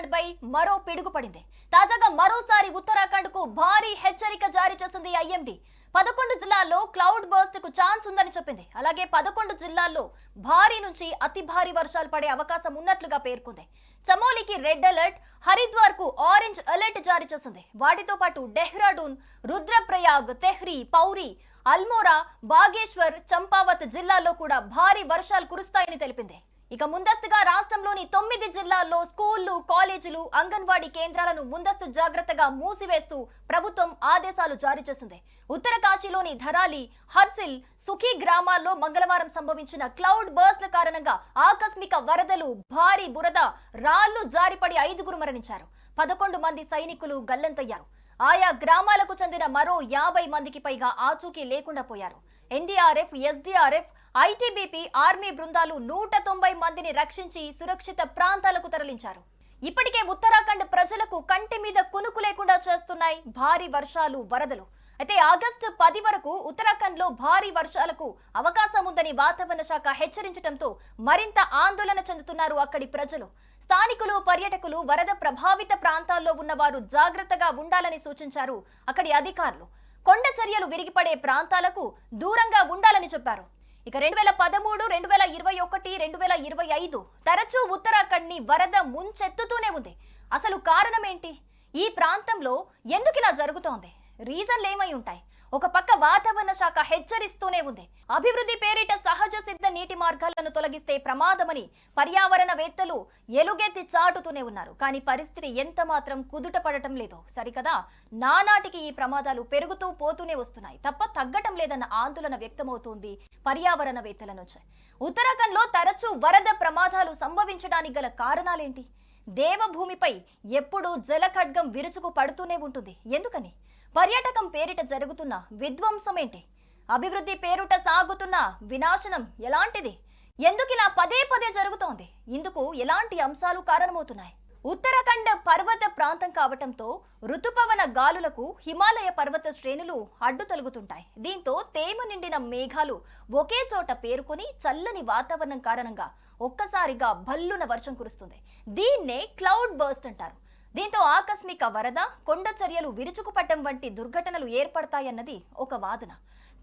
Uttarakhand పై మరో పిడుగు పడింది తాజాగా మరోసారి ఉత్తరాఖండ్కు భారీ హెచ్చరిక జారీ చేసింది ఐఎండి. పదకొండు జిల్లాల్లో క్లౌడ్ బర్స్ట్కు ఛాన్స్ ఉందని చెప్పింది. అలాగే పదకొండు జిల్లాల్లో భారీ నుంచి అతి భారీ వర్షాలు పడే అవకాశం ఉన్నట్లుగా పేర్కొంది. చమోలికి రెడ్ అలర్ట్ హరిద్వార్కు ఆరెంజ్ అలర్ట్ జారీ చేసింది. వాటితో పాటు డెహ్రాడూన్ రుద్రప్రయాగ్ తెహ్రీ పౌరి అల్మోరా బాగేశ్వర్ చంపావత్ జిల్లాల్లో కూడా భారీ వర్షాలు కురుస్తాయని తెలిపింది. ఇక ముందస్తుగా రాష్ట్రంలోని తొమ్మిది జిల్లాల్లో స్కూళ్ళు కాలేజీలు అంగన్వాడీ కేంద్రాలను ముందస్తు జాగ్రత్తగా మూసివేస్తూ ప్రభుత్వం ఆదేశాలు జారీ చేసింది. ఉత్తర కాశీలోని ధరాలి హర్సిల్ సుఖీ గ్రామాల్లో మంగళవారం సంభవించిన క్లౌడ్ బర్స్ల కారణంగా ఆకస్మిక వరదలు భారీ బురద రాళ్ళు జారిపడి ఐదుగురు మరణించారు. పదకొండు మంది సైనికులు గల్లంతయ్యారు. ఆయా గ్రామాలకు చెందిన మరో యాభై మందికి పైగా ఆచూకీ లేకుండా పోయారు. ఎన్డీఆర్ఎఫ్ ఎస్డీఆర్ఎఫ్ ఐటీబీపీ ఆర్మీ బృందాలు నూట తొంభై మందిని రక్షించి సురక్షిత ప్రాంతాలకు తరలించారు. ఇప్పటికే ఉత్తరాఖండ్ ప్రజలకు కంటి మీద కునుకు లేకుండా చేస్తున్నాయి భారీ వర్షాలు వరదలు. అయితే ఆగస్టు పది వరకు ఉత్తరాఖండ్లో భారీ వర్షాలకు అవకాశం ఉందని వాతావరణ శాఖ హెచ్చరించడంతో మరింత ఆందోళన చెందుతున్నారు అక్కడి ప్రజలు. స్థానికులు పర్యటకులు వరద ప్రభావిత ప్రాంతాల్లో ఉన్నవారు జాగ్రత్తగా ఉండాలని సూచించారు అక్కడి అధికారులు. కొండ చర్యలు విరిగిపడే ప్రాంతాలకు దూరంగా ఉండాలని చెప్పారు. ఇక రెండు వేల పదమూడు రెండు వేల ఇరవై ఒకటి రెండు వేల ఇరవై ఐదు తరచూ ఉత్తరాఖండ్ని వరద ముంచెత్తుతూనే ఉంది. అసలు కారణం ఏంటి? ఈ ప్రాంతంలో ఎందుకు ఇలా జరుగుతోంది? రీజన్లు ఏమై ఉంటాయి? ఒక పక్క వాతావరణ శాఖ హెచ్చరిస్తూనే ఉంది. అభివృద్ధి పేరిట సహజ సిద్ధ నీటి మార్గాలను తొలగిస్తే ప్రమాదమని పర్యావరణవేత్తలు ఎలుగెత్తి చాటుతూనే ఉన్నారు. కానీ పరిస్థితి ఎంత మాత్రం కుదుట పడటం లేదు సరికదా నానాటికి ఈ ప్రమాదాలు పెరుగుతూ పోతూనే వస్తున్నాయి. తప్ప తగ్గటం లేదన్న ఆందోళన వ్యక్తమవుతోంది పర్యావరణవేత్తల నుంచి. ఉత్తరాఖండ్లో తరచూ వరద ప్రమాదాలు సంభవించడానికి గల కారణాలేంటి? దేవభూమిపై ఎప్పుడూ జలఖడ్గం విరుచుకు పడుతూనే ఉంటుంది. ఎందుకని? పర్యాటకం పేరిట జరుగుతున్న విధ్వంసం ఏంటి అభివృద్ధి పేరుట సాగుతున్న వినాశనం ఎలాంటిది? ఎందుకు ఇలా పదే పదే జరుగుతోంది? ఇందుకు ఎలాంటి అంశాలు కారణమవుతున్నాయి? ఉత్తరాఖండ్ పర్వత ప్రాంతం కావటంతో ఋతుపవన గాలులకు హిమాలయ పర్వత శ్రేణులు అడ్డు తొలుగుతుంటాయి. దీంతో తేమ నిండిన మేఘాలు ఒకే చోట పేరుకొని చల్లని వాతావరణం కారణంగా ఒక్కసారిగా భల్లున వర్షం కురుస్తుంది. దీన్నే క్లౌడ్ బర్స్ట్ అంటారు. దీంతో ఆకస్మిక వరద కొండ చర్యలు విరుచుకుపట్టం వంటి దుర్ఘటనలు ఏర్పడతాయన్నది ఒక వాదన.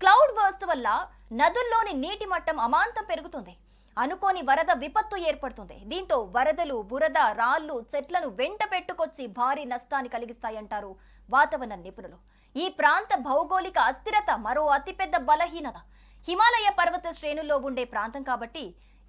క్లౌడ్ బర్స్ట్ వల్ల నదుల్లోని నీటి మట్టం అమాంతం పెరుగుతుంది. అనుకోని వరద విపత్తు ఏర్పడుతుంది. దీంతో వరదలు బురద రాళ్ళు చెట్లను వెంట పెట్టుకొచ్చి భారీ నష్టాన్ని కలిగిస్తాయంటారు వాతావరణ నిపుణులు. ఈ ప్రాంత భౌగోళిక అస్థిరత మరో అతిపెద్ద బలహీనత. హిమాలయ పర్వత శ్రేణుల్లో ఉండే ప్రాంతం కాబట్టి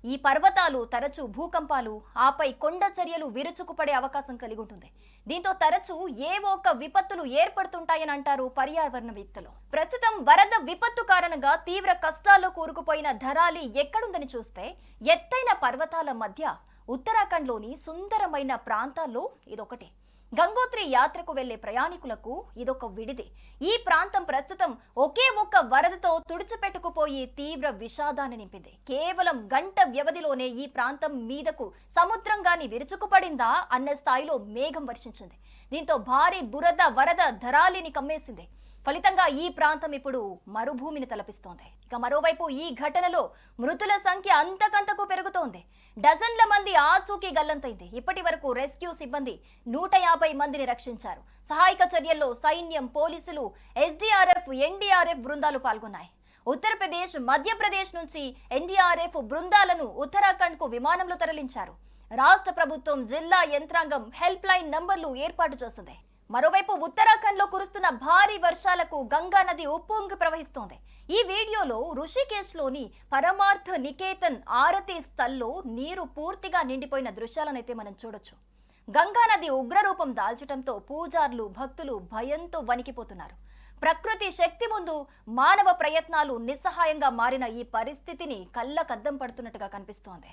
ఈ పర్వతాలు తరచూ భూకంపాలు ఆపై కొండ చర్యలు విరుచుకుపడే అవకాశం కలిగి ఉంటుంది దీంతో తరచూ ఏ ఒక విపత్తులు ఏర్పడుతుంటాయని అంటారు పర్యావరణవేత్తలు. ప్రస్తుతం వరద విపత్తు కారణంగా తీవ్ర కష్టాల్లో కూరుకుపోయిన ధరాలి ఎక్కడుందని చూస్తే ఎత్తైన పర్వతాల మధ్య ఉత్తరాఖండ్లోని సుందరమైన ప్రాంతాల్లో ఇదొకటి. గంగోత్రి యాత్రకు వెళ్ళే ప్రయాణికులకు ఇదొక విడిది. ఈ ప్రాంతం ప్రస్తుతం ఒకే ఒక్క వరదతో తుడిచిపెట్టుకుపోయి తీవ్ర విషాదాన్ని నింపింది. కేవలం గంట వ్యవధిలోనే ఈ ప్రాంతం మీదకు సముద్రం గాని విరుచుకుపడిందా అన్న స్థాయిలో మేఘం వర్షించింది. దీంతో భారీ బురద వరద ధరాలిని కమ్మేసింది. ఫలితంగా ఈ ప్రాంతం ఇప్పుడు మరుభూమిని తలపిస్తోంది. ఇక మరోవైపు ఈ ఘటనలో మృతుల సంఖ్య అంతకంతకు పెరుగుతోంది. డజన్ల మంది ఆచూకీ గల్లంతైంది. ఇప్పటి వరకు రెస్క్యూ సిబ్బంది నూట యాభై మందిని రక్షించారు. సహాయక చర్యల్లో సైన్యం పోలీసులు ఎస్డీఆర్ఎఫ్ ఎన్డీఆర్ఎఫ్ బృందాలు పాల్గొన్నాయి. ఉత్తరప్రదేశ్ మధ్యప్రదేశ్ నుంచి ఎన్డీఆర్ఎఫ్ బృందాలను ఉత్తరాఖండ్కు విమానంలో తరలించారు. రాష్ట్ర ప్రభుత్వం జిల్లా యంత్రాంగం హెల్ప్ లైన్ నంబర్లు ఏర్పాటు చేసింది. మరోవైపు ఉత్తరాఖండ్లో కురుస్తున్న భారీ వర్షాలకు గంగా నది ఉప్పొంగి ప్రవహిస్తోంది. ఈ వీడియోలో ఋషికేశ్లోని పరమార్థ నికేతన్ ఆరతి స్థల్లో నీరు పూర్తిగా నిండిపోయిన దృశ్యాలనైతే మనం చూడొచ్చు. గంగా నది ఉగ్రరూపం దాల్చడంతో పూజార్లు భక్తులు భయంతో వణికిపోతున్నారు. ప్రకృతి శక్తి ముందు మానవ ప్రయత్నాలు నిస్సహాయంగా మారిన ఈ పరిస్థితిని కళ్ళకద్దం పడుతున్నట్టుగా కనిపిస్తోంది.